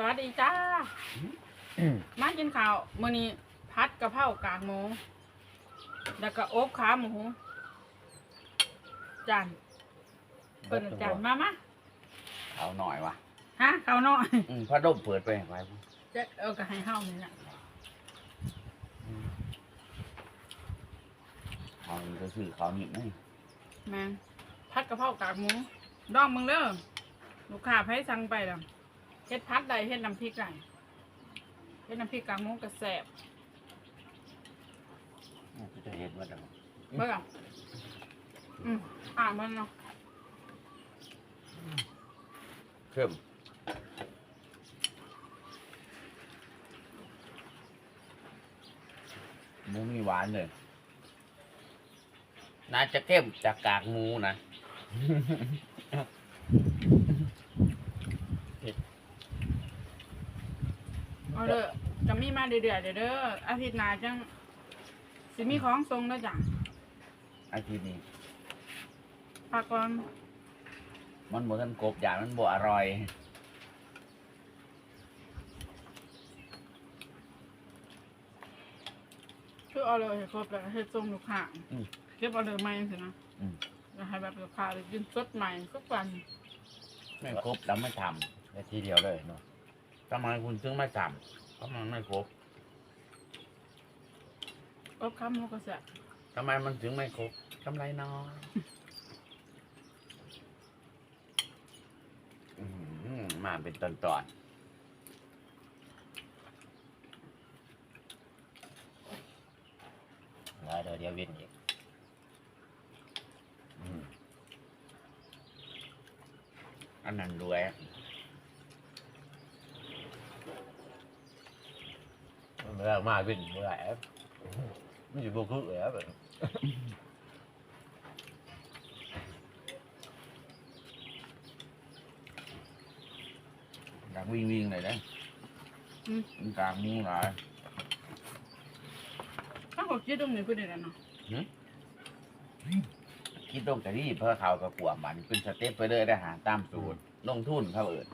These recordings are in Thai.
สวัสดีจ้า มากินข้าวมื้อนี้พัดกะเพรากากหมู แล้วก็อบขาหมู จานเปิดจานมามาเอาหน่อยวะฮะข้าวน้อยอืมพัดลมเปิดไปไว้จะเอาก็ให้เฮานี่ล่ะเอาจะซื้อเขาวนี่ไหมแม่งพัดกะเพรากากหมูดองมึงเด้อลูกค้าไผสั่งไปแล้ว เฮ็ดพัดใดเฮ็ดน้ำพริกใดเฮ็ดน้ำพริกกากหมูก็แซ่บก็จะเห็นว่าเดี๋ยวเบิ่งอะอืมอ่ามันเนาะเพิ่มหมูมีหวานเลย น่าจะเข้มจากกากหมูนะ เอาเด้อจะมีมาเรื่อยๆเด้อเด้ออาทิตย์หน้าจังสิมีของส่งแล้วจ้ะอาทิตย์นี้ฝากก่อนมันบ่ทันกบอย่างมันบ่อร่อยคือเอาเลยให้ครบแล้วให้ส่งลูกค้าอืม เก็บเอาเลยใหม่สินะอืม แล้วให้แบบลูกค้าได้กินสดใหม่ทุกวัน ไม่ครบแล้วไม่ทได้ทีเดียวเลยเนาะำ ทำไมคุณถึงไม่ทำเพราะมันไม่ครบก็ค้ำหมูกระแสะทำไมมันถึงไม่ครบกำไรน้อยอื้อหือมาเป็นตอนตอนแล้วเดี๋ยวเดี๋ยวเวินอีก ๆอืมอันนั้นรวย เมื่อมาเวินเมื่อไหร่มันอยู่บนคือเลยแบบกลางวิ่งวิ่งเลยนะอืม มันกลางมูหลายถ้าเขาคิดตรงนี้ก็ได้แล้วเนาะคิดตรงแต่นี่เพื่อเขากับกลัวมันเป็นสเต็ปไปเลยได้หาตามสูตรลงทุนเขาเอิด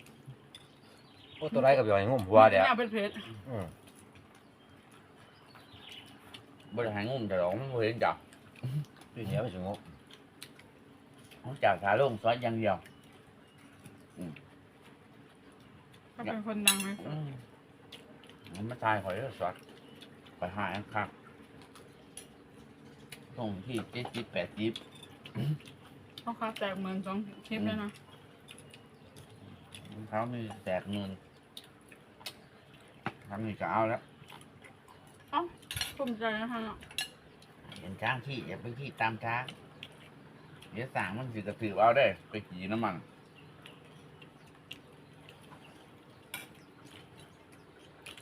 โอ้ตัวไรกับยอยงุ่มหัวเดี๋ยวเอาเป็นเพชรอืมบริหารงุ่มจะหลงบ่เห็นจับทีเดียวไปถึงงบเขาจากขาลงซอสอย่างเดียวเขาเป็นคนดังไหมอืมมันมาทายข่อยแล้วซอสไปหาอันคักส่งที่เจ็ดจิบแปดจิบเขาค้าแตกเหมือนสองคลิปเลยนะเขามีแตกเงิน ทำนี่ก็เอาแล้วเอ้าภูมิใจนะคะเนาะเห็นช้างขี้อย่าไปขี้ตามช้างเดี๋ยวสั่งมันสิกระตือเอาได้อไปขี่น้ำมัน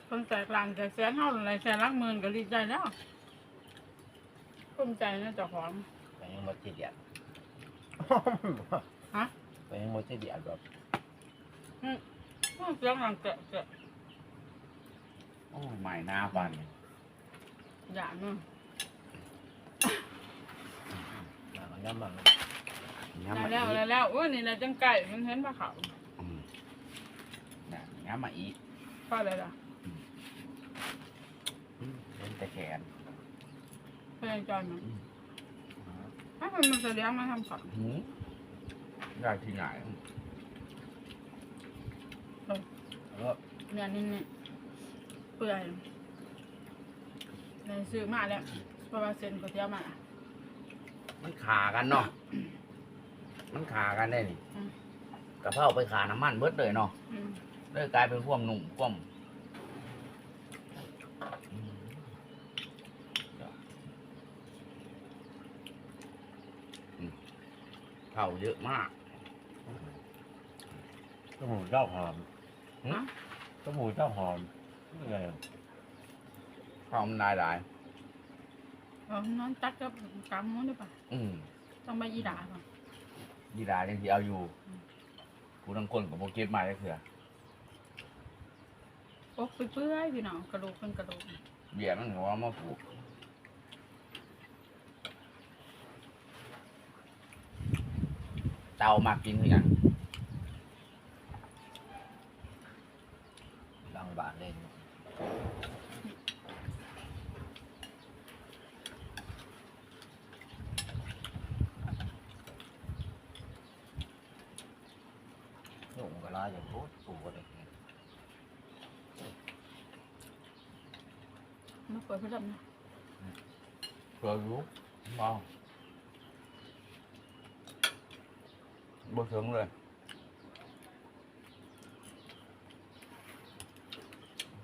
คนแตกลานแตกแสนเท่าอะไรแสนลักหมื่นก็ดีใจแล้วภูมิใจนะเจ้าของไปยังหมดทีเดียวฮะไปยังหมดทีเดียวแบบเสียงหลังแกะแกะ โอ้ยใหม่หน้าฟันอย่าเนาะมันย่ำมันย้ำได้มาแล้วอีได้กแล้วโอ้ยนี่แหละจังไก่มันเห็นปะเขาอืมน่ะย้ำมาอีกก็เลยล่ะอืมเล่นแต่แขนเพื่อนจอยมันถ้ามันมันจะเลี้ยงมาทำขอหืมได้ที่ไหนแล้วเนี่ยนี่นี่ เปื่อยในซื้อมาแล้วเพราะว่าเซ็นก๋วยเตี๋ยวมามันขากันเนาะ มันขากันได้นี่อืมกระเพราไปขาน้ำมันเบิดเลยเนาะอืมเลยกลายเป็นความหนุ่มความอืมอืมเข่าเยอะมาก ต้มหูเจ้าหอมหืม ต้มหูเจ้าหอม อะไรเข่ามันหลายหลายเออน้องจักกับกำมันได้ปะๆอืมต้องไปอีด่าก่อนยีดายังที่เอาอยู่ผู้ทั้งคนกับโบเก็ตมาได้เถื่อโอ๊กเปื่อยๆพี่น้องกระดูกเป็นกระดูกเบียร์มันหัวมาผูกเตามากินคือหยังางบ้านเล่นหนุ่มก็ร้ายอย่างโคตรปูก็ได้กินมาเปิดพัดลมนะเกลือรู้เบาบ่ถึงเลยเป็น งูกัดว่าแสบคนต้มยชอบกิ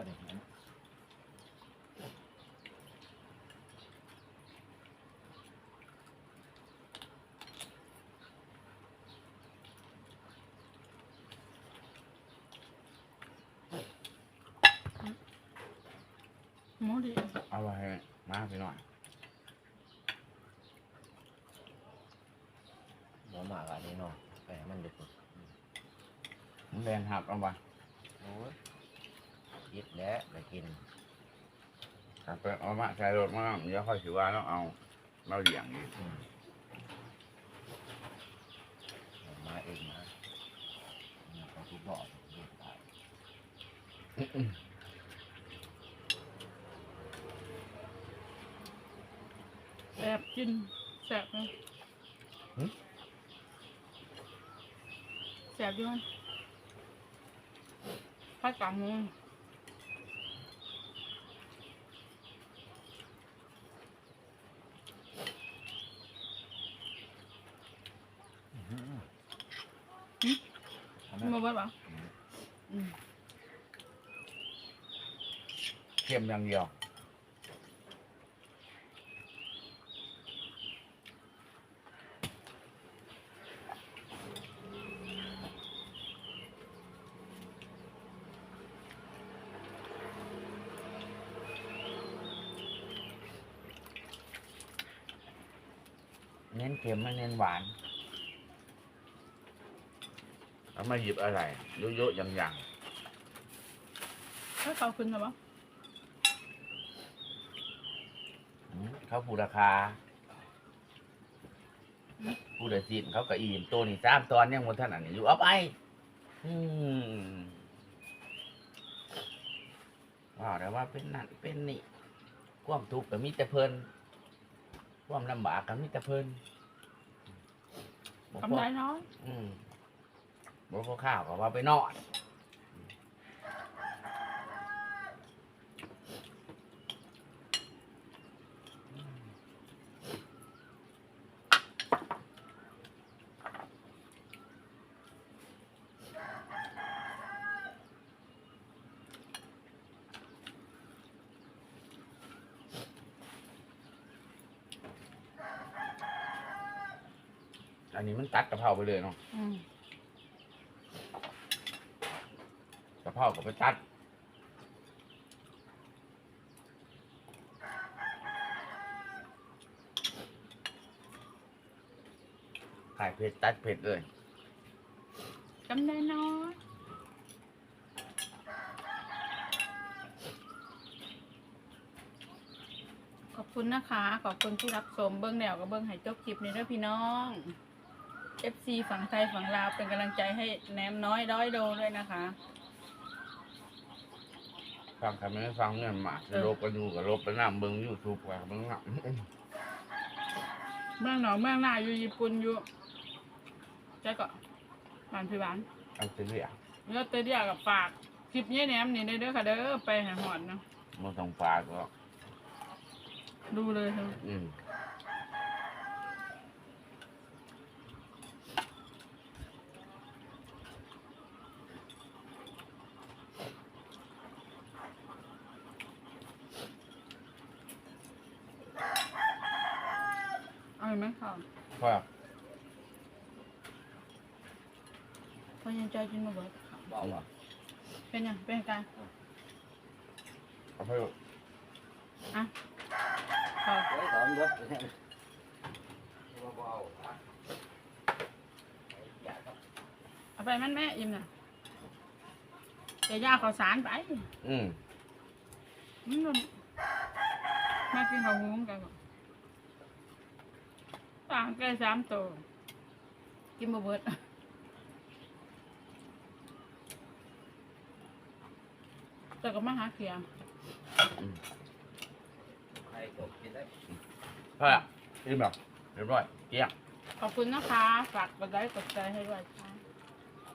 กเดี๋ยวเบิ้ลมือกระเทียมสวงมันเนาะอืมก็ได้กินหมูดีำเอาไว้ให้มาไปหน่อยหมอหมากอันนี้เนาะไปให้มันดึกมันแรงหักเอาไว้ โอ้ย ยิดแล้วไปกินถ้าไปเอามาใส่รถมาเดี๋ยวค่อยถือว่าต้องเอาเราเหลี่ยงอีกอืมเอามาเองนะนี่เขาทุกบอกเด็กตายแอบกินแสบเลยแสบด้วยพัดกลาง หมูเอาไหมมาเบิ้ลปะอืมเข้มอย่างเดียว เน้นเค็มไม่เน้นหวาน เอามาหยิบอะไรเยอะๆอย่างถ้าเขาขึ้นหรอปะๆอืมเขาผูราคา ผู้เดือดสินเขาก็อิ่มตัวนี่สามตอนยังบนท่านอันนี้อยู่เอาไปอืมว่าแต่ว่าเป็นนั่นเป็นนี่ ความทุกข์ก็มีแต่เพลินความลำบากก็มีแต่เพลินบ่พกำอไรน้อย อืม บ่พอข้าวก็ว่าไปนอนอันนี้มันตัดกะเพราไปเลยเนาะ อืม กะเพราก็ไปตัดขายเผ็ดตัดเผ็ดเลยกำไรน้อยขอบคุณนะคะ ขอบคุณที่รับชมเบิ้องแนวกับเบิ้องให้จบคลิปนี้ด้วยพี่น้อง FC ฝั่งไทยฝั่งลาวเป็นกำลังใจให้แหนมน้อยร้อยโดด้วยนะคะ ฟังคำไม่ฟังเนี่ยหมาเออลบกันอยู่กับลบไปน้ำเบิ้งยูทูบกับเบิ้งอะเมืองหนองเมืองหน้าอยู่ญี่ปุ่นอยู่ใจก็บ้านพี่บ้านเอาเสียแล้วเตเดียกับฝากคลิปนี้แหนมนี่เด้อค่ะเด้อไปหาหอดเนาะมันต้องฝากก็ดูเลยเถอะอืม เอาอีกไหมค่ะเพราะพอยังใจกินมาเบิดบอกว่าเป็นยังเป็นการเอาไปอะพอไว้สองรถเนี่ยบ่เอาเอาไปมันแม่อิ่มน่ะเดี๋ยวย่าขอสารไปอืมอืมแม่กินข้าวหุงกันก่อน ต่างแก่สามตัวกินมาเบิดแต่ก็มาหาเขียงใครตกกินได้พอละอิ่มแล้วเรียบร้อยเกลี้ยง ขอบคุณนะคะ ฝากกดไลค์กดแชร์ให้ด้วยค่ะ